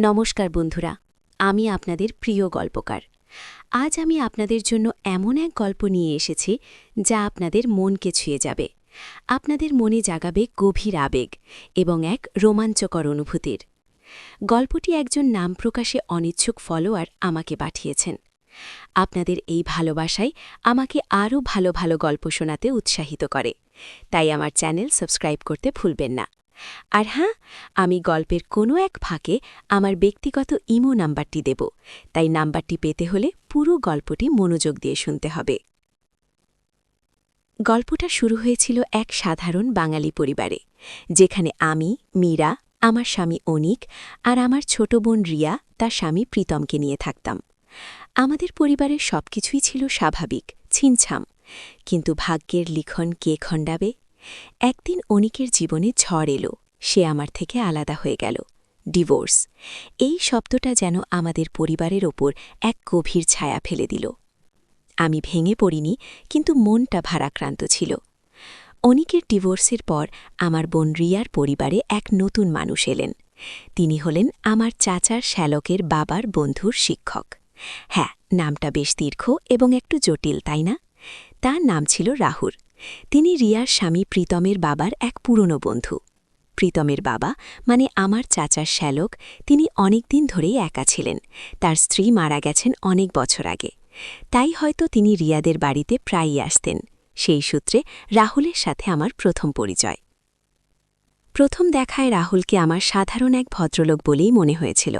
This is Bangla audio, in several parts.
নমস্কার বন্ধুরা, আমি আপনাদের প্রিয় গল্পকার। আজ আমি আপনাদের জন্য এমন এক গল্প নিয়ে এসেছি যা আপনাদের মনকে ছুঁয়ে যাবে। আপনাদের মনে জাগাবে গভীর আবেগ এবং এক রোমাঞ্চকর অনুভূতির। গল্পটি একজন নাম প্রকাশে অনিচ্ছুক ফলোয়ার আমাকে পাঠিয়েছেন। আপনাদের এই ভালোবাসাই আমাকে আরও ভালো ভালো গল্প শোনাতে উৎসাহিত করে। তাই আমার চ্যানেল সাবস্ক্রাইব করতে ভুলবেন না। আর হ্যাঁ আমি গল্পের কোনো এক ফাঁকে আমার ব্যক্তিগত ইমো নাম্বারটি দেব, তাই নাম্বারটি পেতে হলে পুরো গল্পটি মনোযোগ দিয়ে শুনতে হবে। গল্পটা শুরু হয়েছিল এক সাধারণ বাঙালি পরিবারে, যেখানে আমি, মীরা, আমার স্বামী অনিক আর আমার ছোট বোন রিয়া, তার স্বামী প্রীতমকে নিয়ে থাকতাম। আমাদের পরিবারের সবকিছুই ছিল স্বাভাবিক, ছিনছাম, কিন্তু ভাগ্যের লিখন কে খণ্ডাবে একদিন অনিকের জীবনে ঝড় এলো। সে আমার থেকে আলাদা হয়ে গেল। ডিভোর্স। এই শব্দটা যেন আমাদের পরিবারের ওপর এক গভীর ছায়া ফেলে দিল। আমি ভেঙে পড়িনি, কিন্তু মনটা ভারাক্রান্ত ছিল। অনিকের ডিভোর্সের পর আমার বোন রিয়ার পরিবারে এক নতুন মানুষ এলেন। তিনি হলেন আমার চাচার শ্যালকের বাবার বন্ধুর শিক্ষক। হ্যাঁ নামটা বেশ দীর্ঘ এবং একটু জটিল, তাই না? তার নাম ছিল রাহুর তিনি রিয়ার স্বামী প্রীতমের বাবার এক পুরনো বন্ধু। প্রীতমের বাবা মানে আমার চাচার শ্যালক, তিনি অনেক দিন ধরেই একা ছিলেন। তার স্ত্রী মারা গেছেন অনেক বছর আগে। তাই হয়তো তিনি রিয়াদের বাড়িতে প্রায়ই আসতেন। সেই সূত্রে রাহুলের সাথে আমার প্রথম পরিচয়। প্রথম দেখায় রাহুলকে আমার সাধারণ এক ভদ্রলোক বলেই মনে হয়েছিল।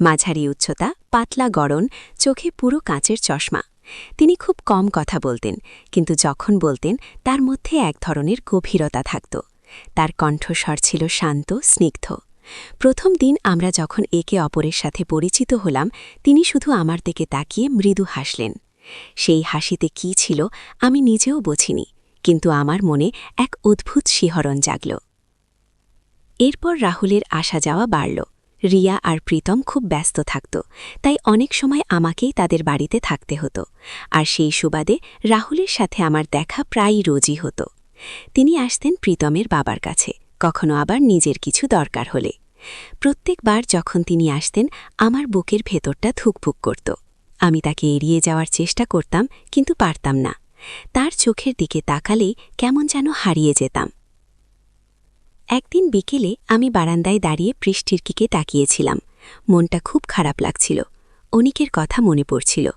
মাঝারি উচ্চতা, পাতলা গড়ন, চোখে পুরো কাঁচের চশমা। তিনি খুব কম কথা বলতেন, কিন্তু যখন বলতেন, তার মধ্যে এক ধরনের গভীরতা থাকত। তার কণ্ঠস্বর ছিল শান্ত, স্নিগ্ধ। প্রথম দিন আমরা যখন একে অপরের সাথে পরিচিত হলাম, তিনি শুধু আমার দিকে তাকিয়ে মৃদু হাসলেন। সেই হাসিতে কি ছিল, আমি নিজেও বছিনি কিন্তু আমার মনে এক অদ্ভুত শিহরণ জাগল। এরপর রাহুলের আসা যাওয়া বাড়ল। রিয়া আর প্রীতম খুব ব্যস্ত থাকত, তাই অনেক সময় আমাকেই তাদের বাড়িতে থাকতে হতো। আর সেই সুবাদে রাহুলের সাথে আমার দেখা প্রায়ই রোজই হতো। তিনি আসতেন প্রীতমের বাবার কাছে, কখনো আবার নিজের কিছু দরকার হলে। প্রত্যেকবার যখন তিনি আসতেন, আমার বুকের ভেতরটা থুকপুক করত। আমি তাকে এড়িয়ে যাওয়ার চেষ্টা করতাম, কিন্তু পারতাম না। তার চোখের দিকে তাকালেই কেমন যেন হারিয়ে যেতাম। একদিন বিকেলে আমি বারান্দায় দাঁড়িয়ে বৃষ্টির কিকে তাকিয়েছিলাম। মনটা খুব খারাপ লাগছিল। অনিকের কথা মনে পড়ছিল।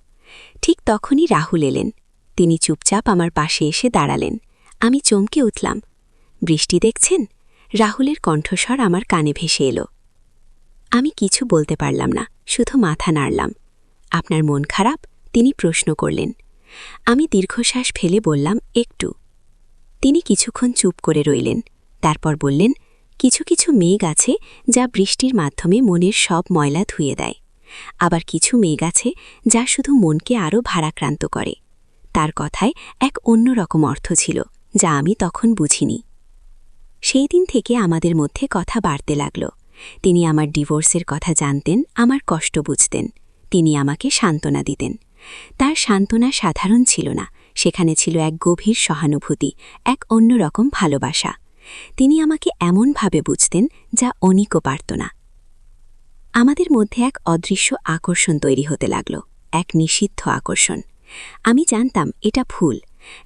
ঠিক তখনই রাহুল এলেন। তিনি চুপচাপ আমার পাশে এসে দাঁড়ালেন। আমি চমকে উঠলাম। বৃষ্টি দেখছেন? রাহুলের কণ্ঠস্বর আমার কানে ভেসে এলো। আমি কিছু বলতে পারলাম না, শুধু মাথা নাড়লাম। আপনার মন খারাপ? তিনি প্রশ্ন করলেন। আমি দীর্ঘশ্বাস ফেলে বললাম, একটু। তিনি কিছুক্ষণ চুপ করে রইলেন। তারপর বললেন, কিছু কিছু মেঘ আছে যা বৃষ্টির মাধ্যমে মনের সব ময়লা ধুয়ে দেয়। আবার কিছু মেঘ আছে যা শুধু মনকে আরও ভারাক্রান্ত করে। তার কথায় এক অন্যরকম অর্থ ছিল, যা আমি তখন বুঝিনি। সেই দিন থেকে আমাদের মধ্যে কথা বাড়তে লাগল। তিনি আমার ডিভোর্সের কথা জানতেন, আমার কষ্ট বুঝতেন। তিনি আমাকে সান্ত্বনা দিতেন। তার সান্ত্বনা সাধারণ ছিল না, সেখানে ছিল এক গভীর সহানুভূতি, এক অন্যরকম ভালোবাসা। তিনি আমাকে এমনভাবে বুঝতেন যা অনিকও পারত না। আমাদের মধ্যে এক অদৃশ্য আকর্ষণ তৈরি হতে লাগল, এক নিষিদ্ধ আকর্ষণ। আমি জানতাম, এটা ভুল।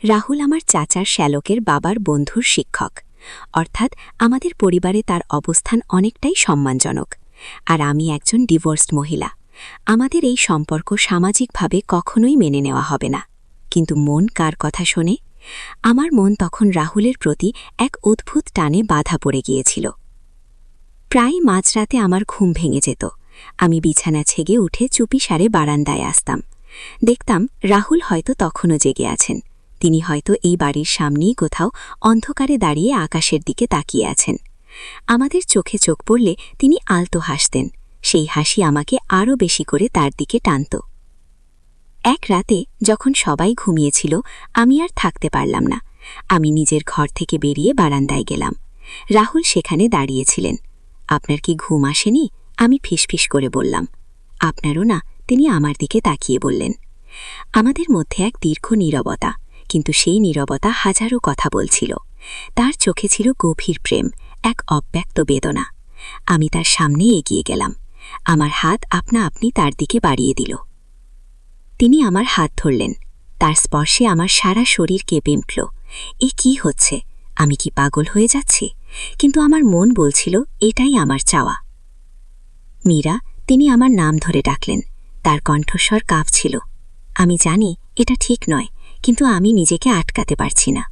রাহুল আমার চাচার শ্যালকের বাবার বন্ধুর শিক্ষক। অর্থাৎ আমাদের পরিবারে তার অবস্থান অনেকটাই সম্মানজনক। আর আমি একজন ডিভোর্সড মহিলা। আমাদের এই সম্পর্ক সামাজিকভাবে কখনোই মেনে নেওয়া হবে না। কিন্তু মন কার কথা শোনে? আমার মন তখন রাহুলের প্রতি এক অদ্ভুত টানে বাধা পড়ে গিয়েছিল। প্রায় মাঝরাতে আমার ঘুম ভেঙে যেত। আমি বিছানা ছেগে উঠে চুপিসারে বারান্দায় আসতাম। দেখতাম রাহুল হয়তো তখনও জেগে আছেন। তিনি হয়তো এই বাড়ির সামনেই কোথাও অন্ধকারে দাঁড়িয়ে আকাশের দিকে তাকিয়ে আছেন। আমাদের চোখে চোখ পড়লে তিনি আলতো হাসতেন। সেই হাসি আমাকে আরও বেশি করে তার দিকে টানত। এক রাতে যখন সবাই ঘুমিয়েছিল, আমি আর থাকতে পারলাম না। আমি নিজের ঘর থেকে বেরিয়ে বারান্দায় গেলাম। রাহুল সেখানে দাঁড়িয়েছিলেন। আপনার কি ঘুম আসেনি? আমি ফিসফিস করে বললাম। আপনারও না। তিনি আমার দিকে তাকিয়ে বললেন। আমাদের মধ্যে এক দীর্ঘ নীরবতা, কিন্তু সেই নীরবতা হাজারো কথা বলছিল। তার চোখে ছিল গভীর প্রেম, এক অব্যক্ত বেদনা। আমি তার সামনে এগিয়ে গেলাম। আমার হাত আপনা আপনি তার দিকে বাড়িয়ে দিল। তিনি আমার হাত ধরলেন। তার স্পর্শে আমার সারা শরীর কেঁপে উঠল। এ কি হচ্ছে? আমি কি পাগল হয়ে যাচ্ছি? কিন্তু আমার মন বলছিল, এটাই আমার চাওয়া। মীরা, তিনি আমার নাম ধরে ডাকলেন। তার কণ্ঠস্বর কাঁপছিল। আমি জানি, এটা ঠিক নয়, কিন্তু আমি নিজেকে আটকাতে পারছি না।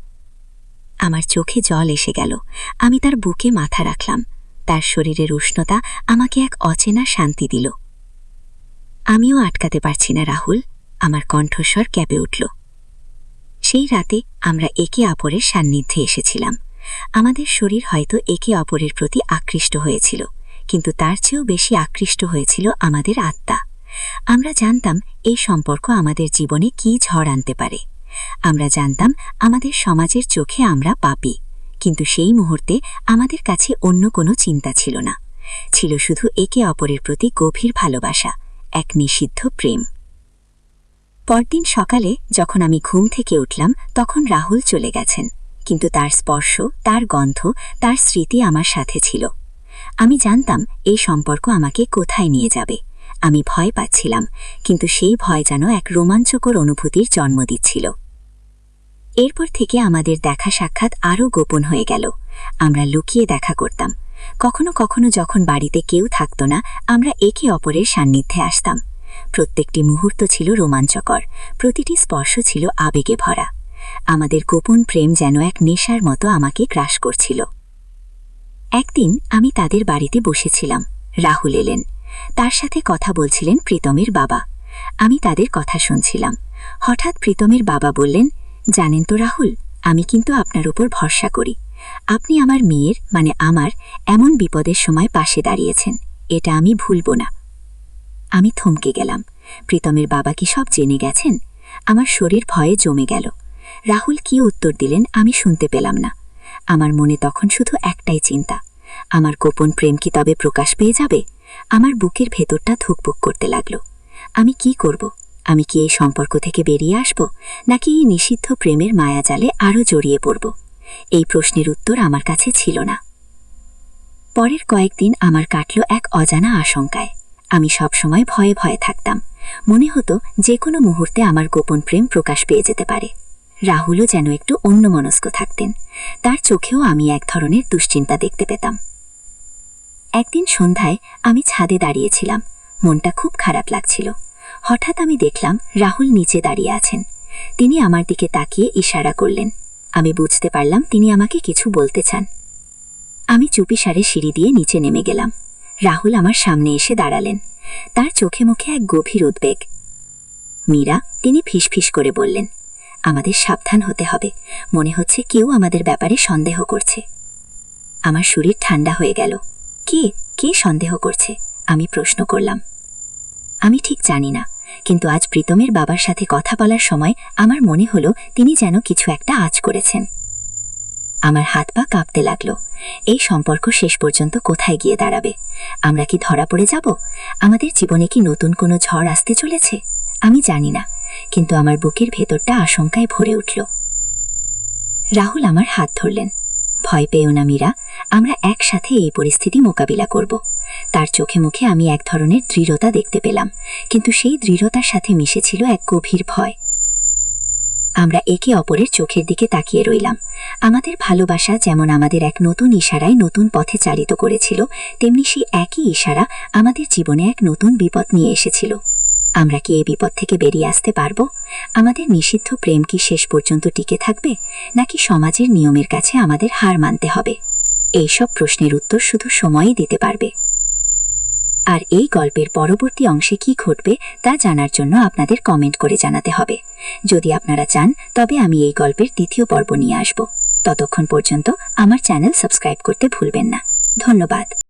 আমার চোখে জল এসে গেল। আমি তার বুকে মাথা রাখলাম। তার শরীরের উষ্ণতা আমাকে এক অচেনা শান্তি দিল। আমিও আটকাতে পারছি না, রাহুল। আমার কণ্ঠস্বর ক্যাপে উঠল। সেই রাতে আমরা একে অপরের সান্নিধ্যে এসেছিলাম। আমাদের শরীর হয়তো একে অপরের প্রতি আকৃষ্ট হয়েছিল, কিন্তু তার চেয়েও বেশি আকৃষ্ট হয়েছিল আমাদের আত্মা। আমরা জানতাম এই সম্পর্ক আমাদের জীবনে কি ঝড় আনতে পারে। আমরা জানতাম আমাদের সমাজের চোখে আমরা পাপি, কিন্তু সেই মুহূর্তে আমাদের কাছে অন্য কোনো চিন্তা ছিল না। ছিল শুধু একে অপরের প্রতি গভীর ভালোবাসা, এক নিষিদ্ধ প্রেম। পরদিন সকালে যখন আমি ঘুম থেকে উঠলাম, তখন রাহুল চলে গেছেন। কিন্তু তার স্পর্শ, তার গন্ধ, তার স্মৃতি আমার সাথে ছিল। আমি জানতাম, এই সম্পর্ক আমাকে কোথায় নিয়ে যাবে। আমি ভয় পাচ্ছিলাম, কিন্তু সেই ভয় যেন এক রোমাঞ্চকর অনুভূতির জন্ম দিচ্ছিল। এরপর থেকে আমাদের দেখা সাক্ষাৎ আরও গোপন হয়ে গেল। আমরা লুকিয়ে দেখা করতাম। কখনো কখনো যখন বাড়িতে কেউ থাকত না, আমরা একে অপরের সান্নিধ্যে আসতাম। প্রত্যেকটি মুহূর্ত ছিল রোমাঞ্চকর। প্রতিটি স্পর্শ ছিল আবেগে ভরা। আমাদের গোপন প্রেম যেন এক নেশার মতো আমাকে গ্রাস করছিল। একদিন আমি তাদের বাড়িতে বসেছিলাম। রাহুল এলেন। তার সাথে কথা বলছিলেন প্রীতমের বাবা। আমি তাদের কথা শুনছিলাম। হঠাৎ প্রীতমের বাবা বললেন, জানেন তো রাহুল, আমি কিন্তু আপনার উপর ভরসা করি। আপনি আমার মেয়ের মানে আমার, এমন বিপদের সময় পাশে দাঁড়িয়েছেন। এটা আমি ভুলব না। আমি থমকে গেলাম। প্রীতমের বাবা কি সব জেনে গেছেন? আমার শরীর ভয়ে জমে গেল। রাহুল কি উত্তর দিলেন আমি শুনতে পেলাম না। আমার মনে তখন শুধু একটাই চিন্তা। আমার গোপন প্রেম কি তবে প্রকাশ পেয়ে যাবে? আমার বুকের ভেতরটা ধুকপুক করতে লাগল। আমি কি করব? আমি কি এই সম্পর্ক থেকে বেরিয়ে আসব? নাকি এই নিষিদ্ধ প্রেমের মায়াজালে আরও জড়িয়ে পড়ব? এই প্রশ্নের উত্তর আমার কাছে ছিল না। পরের কয়েকদিন আমার কাটল এক অজানা আশঙ্কায়। আমি সবসময় ভয়ে ভয়ে থাকতাম। মনে হতো যে কোনো মুহূর্তে আমার গোপন প্রেম প্রকাশ পেয়ে যেতে পারে। রাহুলও যেন একটু অন্যমনস্ক থাকতেন। তার চোখেও আমি এক ধরনের দুশ্চিন্তা দেখতে পেতাম। একদিন সন্ধ্যায় আমি ছাদে দাঁড়িয়েছিলাম। মনটা খুব খারাপ লাগছিল। হঠাৎ আমি দেখলাম রাহুল নিচে দাঁড়িয়ে আছেন। তিনি আমার দিকে তাকিয়ে ইশারা করলেন। আমি বুঝতে পারলাম তিনি আমাকে কিছু বলতে চান। আমি চুপিসারে সিঁড়ি দিয়ে নিচে নেমে গেলাম। রাহুল আমার সামনে এসে দাঁড়ালেন। তার চোখে মুখে এক গভীর উদ্বেগ। মীরা, তিনি ফিসফিস করে বললেন, আমাদের সাবধান হতে হবে। মনে হচ্ছে কেউ আমাদের ব্যাপারে সন্দেহ করছে। আমার শরীর ঠান্ডা হয়ে গেল। কে? কে সন্দেহ করছে? আমি প্রশ্ন করলাম। আমি ঠিক জানি না, কিন্তু আজ প্রীতমের বাবার সাথে কথা বলার সময় আমার মনে হলো তিনি যেন কিছু একটা আজ করেছেন। আমার হাত পা কাঁপতে লাগল। এই সম্পর্ক শেষ পর্যন্ত কোথায় গিয়ে দাঁড়াবে? আমরা কি ধরা পড়ে যাব? আমাদের জীবনে কি নতুন কোনো ঝড় আসতে চলেছে? আমি জানি না, কিন্তু আমার বুকের ভেতরটা আশঙ্কায় ভরে উঠল। রাহুল আমার হাত ধরলেন। ভয় পেও না, মীরা। আমরা একসাথে এই পরিস্থিতি মোকাবিলা করব। তার চোখে মুখে আমি এক ধরনের দৃঢ়তা দেখতে পেলাম, কিন্তু সেই দৃঢ়তার সাথে মিশেছিল এক গভীর ভয়। আমরা একে অপরের চোখের দিকে তাকিয়ে রইলাম। আমাদের ভালোবাসা যেমন আমাদের এক নতুন ইশারায় নতুন পথে চালিত করেছিল, তেমনি সেই একই ইশারা আমাদের জীবনে এক নতুন বিপদ নিয়ে এসেছিল। আমরা কি এই বিপদ থেকে বেরিয়ে আসতে পারব? আমাদের নিষিদ্ধ প্রেম কি শেষ পর্যন্ত টিকে থাকবে? নাকি সমাজের নিয়মের কাছে আমাদের হার মানতে হবে? এইসব প্রশ্নের উত্তর শুধু সময়ই দিতে পারবে। আর এই গল্পের পরবর্তী অংশে কি ঘটবে তা জানার জন্য আপনাদের কমেন্ট করে জানাতে হবে। যদি আপনারা চান, তবে আমি এই গল্পের দ্বিতীয় পর্ব নিয়ে আসব। ততক্ষণ পর্যন্ত আমার চ্যানেল সাবস্ক্রাইব করতে ভুলবেন না। ধন্যবাদ।